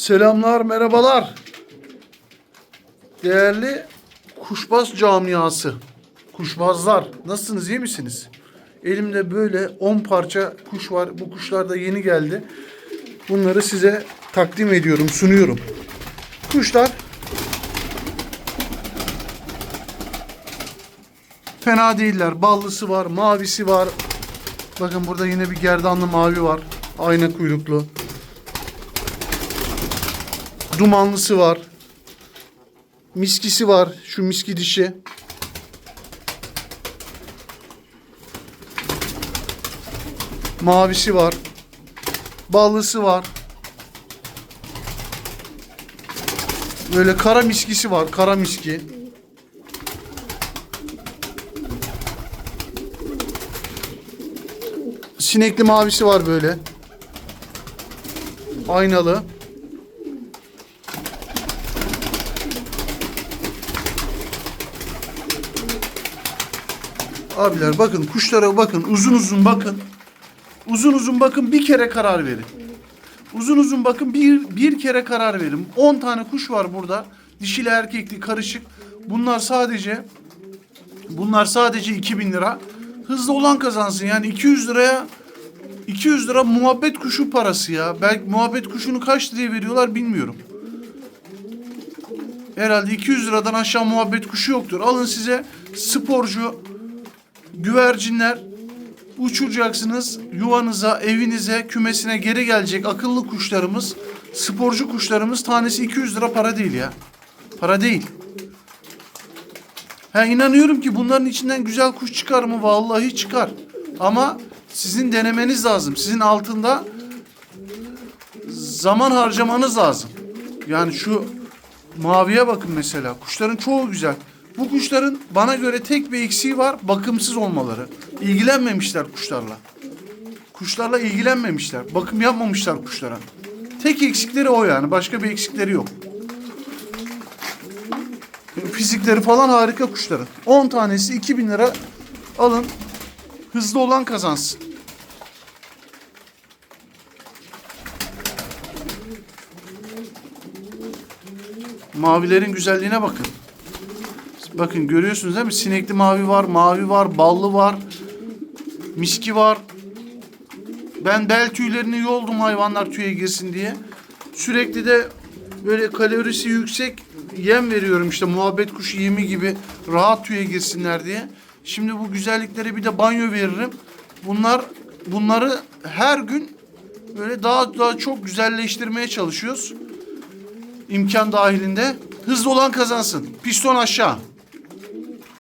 Selamlar, merhabalar. Değerli kuşbaz camiası, kuşbazlar, nasılsınız, iyi misiniz? Elimde böyle 10 parça kuş var. Bu kuşlar da yeni geldi. Bunları size takdim ediyorum, sunuyorum. Kuşlar fena değiller. Ballısı var, mavisi var. Bakın burada yine bir gerdanlı mavi var. Ayna kuyruklu. Dumanlısı var. Miskisi var. Şu miski dişi. Mavisi var. Ballısı var. Böyle kara miskisi var. Kara miski. Sinekli mavisi var böyle. Aynalı. Abiler bakın kuşlara bakın uzun uzun bakın. Uzun uzun bakın bir kere karar verin. Uzun uzun bakın bir, bir kere karar verin. 10 tane kuş var burada. Dişili erkekli karışık. Bunlar sadece bunlar sadece 2000 lira. Hızlı olan kazansın. Yani 200 liraya 200 lira muhabbet kuşu parası ya. Belki muhabbet kuşunu kaç liraya veriyorlar bilmiyorum. Herhalde 200 liradan aşağı muhabbet kuşu yoktur. Alın size sporcu güvercinler uçuracaksınız. Yuvanıza, evinize, kümesine geri gelecek akıllı kuşlarımız, sporcu kuşlarımız tanesi 200 lira para değil ya. Para değil. Ha inanıyorum ki bunların içinden güzel kuş çıkar mı? Vallahi çıkar. Ama sizin denemeniz lazım. Sizin altında zaman harcamanız lazım. Yani şu maviye bakın mesela. Kuşların çoğu güzel. Bu kuşların bana göre tek bir eksiği var. Bakımsız olmaları. İlgilenmemişler kuşlarla. Kuşlarla ilgilenmemişler. Bakım yapmamışlar kuşlara. Tek eksikleri o yani. Başka bir eksikleri yok. Fizikleri falan harika kuşların. 10 tanesi 2000 lira alın. Hızlı olan kazansın. Mavilerin güzelliğine bakın. Bakın görüyorsunuz değil mi? Sinekli mavi var, mavi var, ballı var, miski var. Ben bel tüylerini yoldum hayvanlar tüye girsin diye. Sürekli de böyle kalorisi yüksek yem veriyorum işte muhabbet kuşu yemi gibi rahat tüye girsinler diye. Şimdi bu güzelliklere bir de banyo veririm. Bunlar bunları her gün böyle daha daha çok güzelleştirmeye çalışıyoruz. İmkan dahilinde. Hızlı olan kazansın. Piston aşağı.